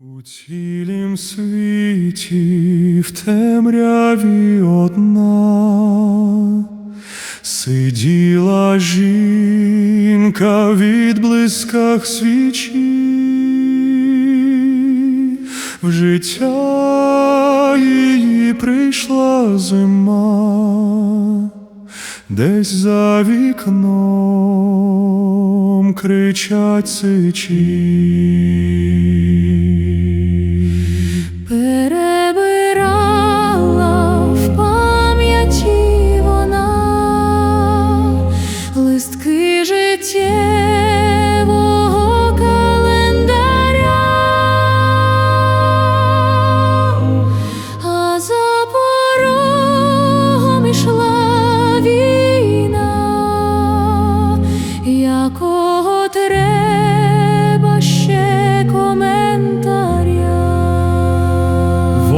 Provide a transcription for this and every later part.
У цілім світі в темряві одна. Сиділа жінка в відблисках свічі, в життя її прийшла зима, десь за вікном кричать сичі.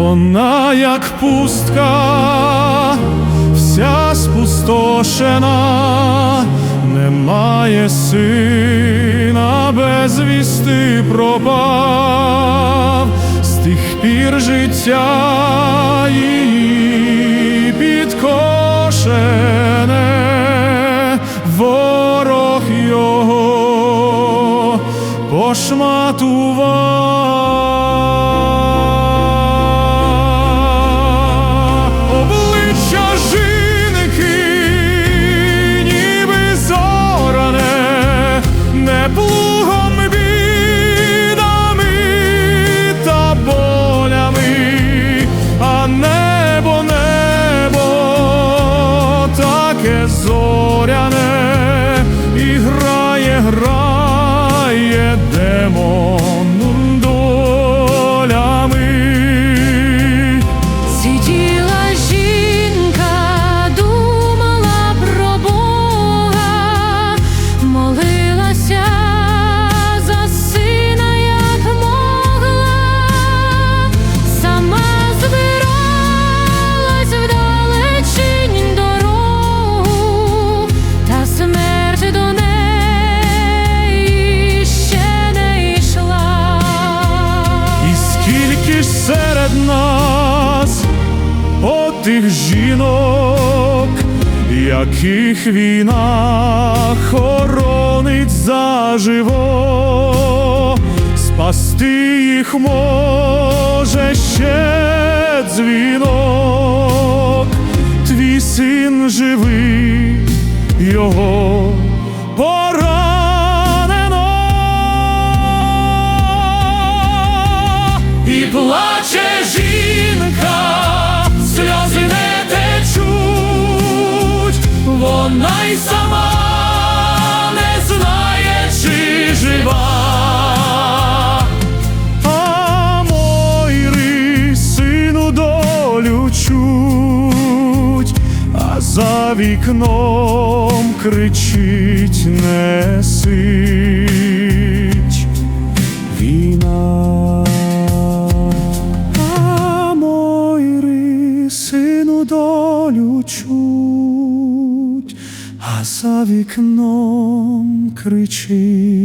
Вона як пустка, вся спустошена, немає сина, безвісти пропав, з тих пір життя її підкошене, ворог його пошматував отих жінок, яких війна хоронить заживо, спасти їх може долю чуть, а за вікном кричить не сич війна. А мойри сину долю чуть, а за вікном кричить.